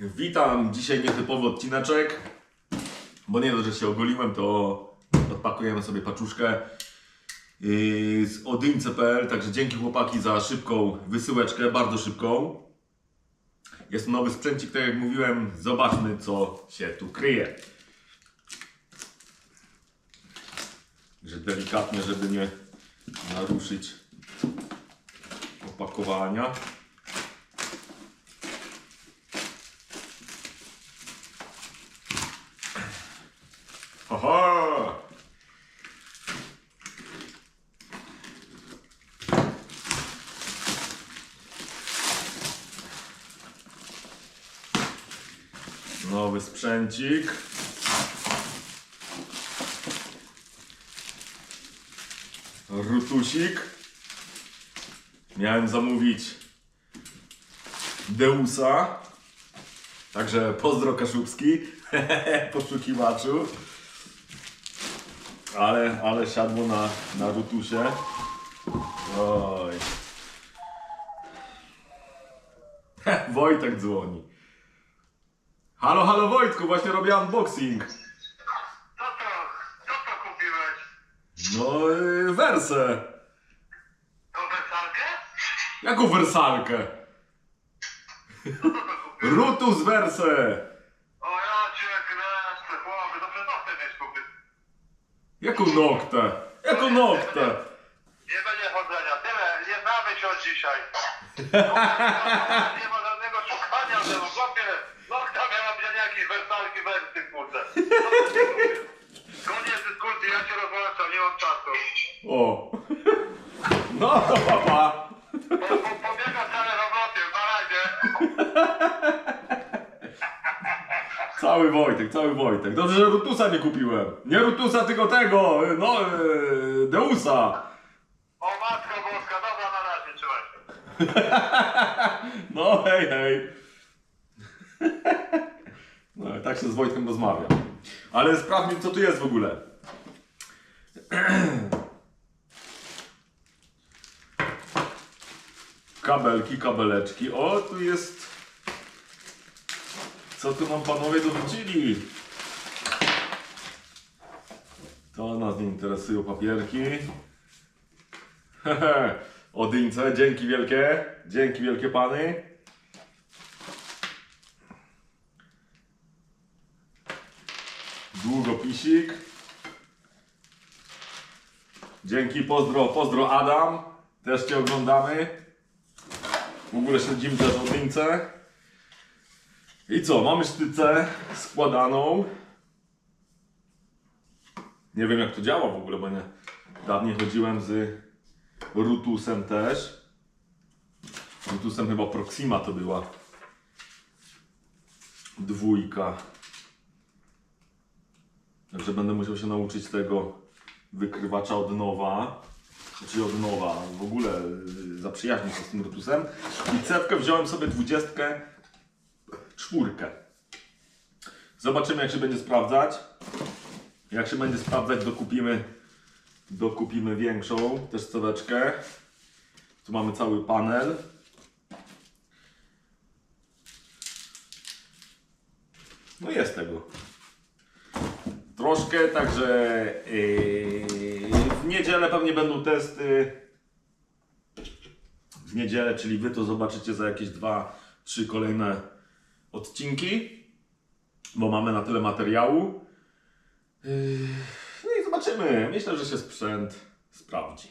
Witam, dzisiaj nietypowy odcineczek, bo nie dość, że się ogoliłem, to odpakujemy sobie paczuszkę yy, z odyńce.pl, także dzięki chłopaki za szybką wysyłeczkę, bardzo szybką. Jest nowy sprzęcik, tak jak mówiłem, zobaczmy co się tu kryje. Że delikatnie, żeby nie naruszyć opakowania. Nowy sprzęcik. Rutusik. Miałem zamówić Deusa. Także pozdro Kaszubski, poszukiwaczu. Ale, ale siadło na, na rutusie. Oj. Wojtek dzwoni. Halo, halo Wojtku, właśnie robię unboxing. Co to? Co to kupiłeś? No, yy, wersę. Tą wersalkę? Jaką wersalkę? Co to kupiłeś? Rutus wersę. O ja cię kręcę, chłopie, to przed oknem jest kupić. Jaką noktę? Jaką noktę? Nie będzie chodzenia, tyle, nie znamy się od dzisiaj. Nie ma żadnego szukania, że chłopie, jakieś wersalki wersy, kurde. Koniec dyskusji, ja się rozłączam, nie mam czasu. O. No to papa. Po, po, pobiega całe roboty, na razie. Cały Wojtek, cały Wojtek. Dobrze, że Rutusa nie kupiłem. Nie Rutusa, tylko tego, no, yy, Deusa. O matko boska, dobra, na razie, trzymaj się. No hej, hej. No, tak się z Wojtkiem rozmawia. Ale sprawdźmy, co tu jest w ogóle. Kabelki, kabeleczki. O, tu jest... Co tu nam panowie dorzucili? To nas nie interesują papierki. Odyńce, dzięki wielkie. Dzięki wielkie pany. Długopisik. Dzięki, pozdro, pozdro Adam. Też Cię oglądamy. W ogóle śledzimy też Odyńce. I co, mamy sztycę składaną. Nie wiem jak to działa w ogóle, bo nie dawniej chodziłem z Rutusem też. Rutusem chyba Proxima to była. Dwójka. Także będę musiał się nauczyć tego wykrywacza od nowa. Czyli od nowa. W ogóle y, zaprzyjaźnić się z tym Rutusem. I cewkę wziąłem sobie dwudziestkę czwórkę. Zobaczymy jak się będzie sprawdzać. Jak się będzie sprawdzać, dokupimy, dokupimy większą też ceweczkę. Tu mamy cały panel. No jest tego. Troszkę, także yy, w niedzielę pewnie będą testy. W niedzielę, czyli wy to zobaczycie za jakieś dwa, trzy kolejne odcinki, bo mamy na tyle materiału. Yy, No i zobaczymy. Myślę, że się sprzęt sprawdzi.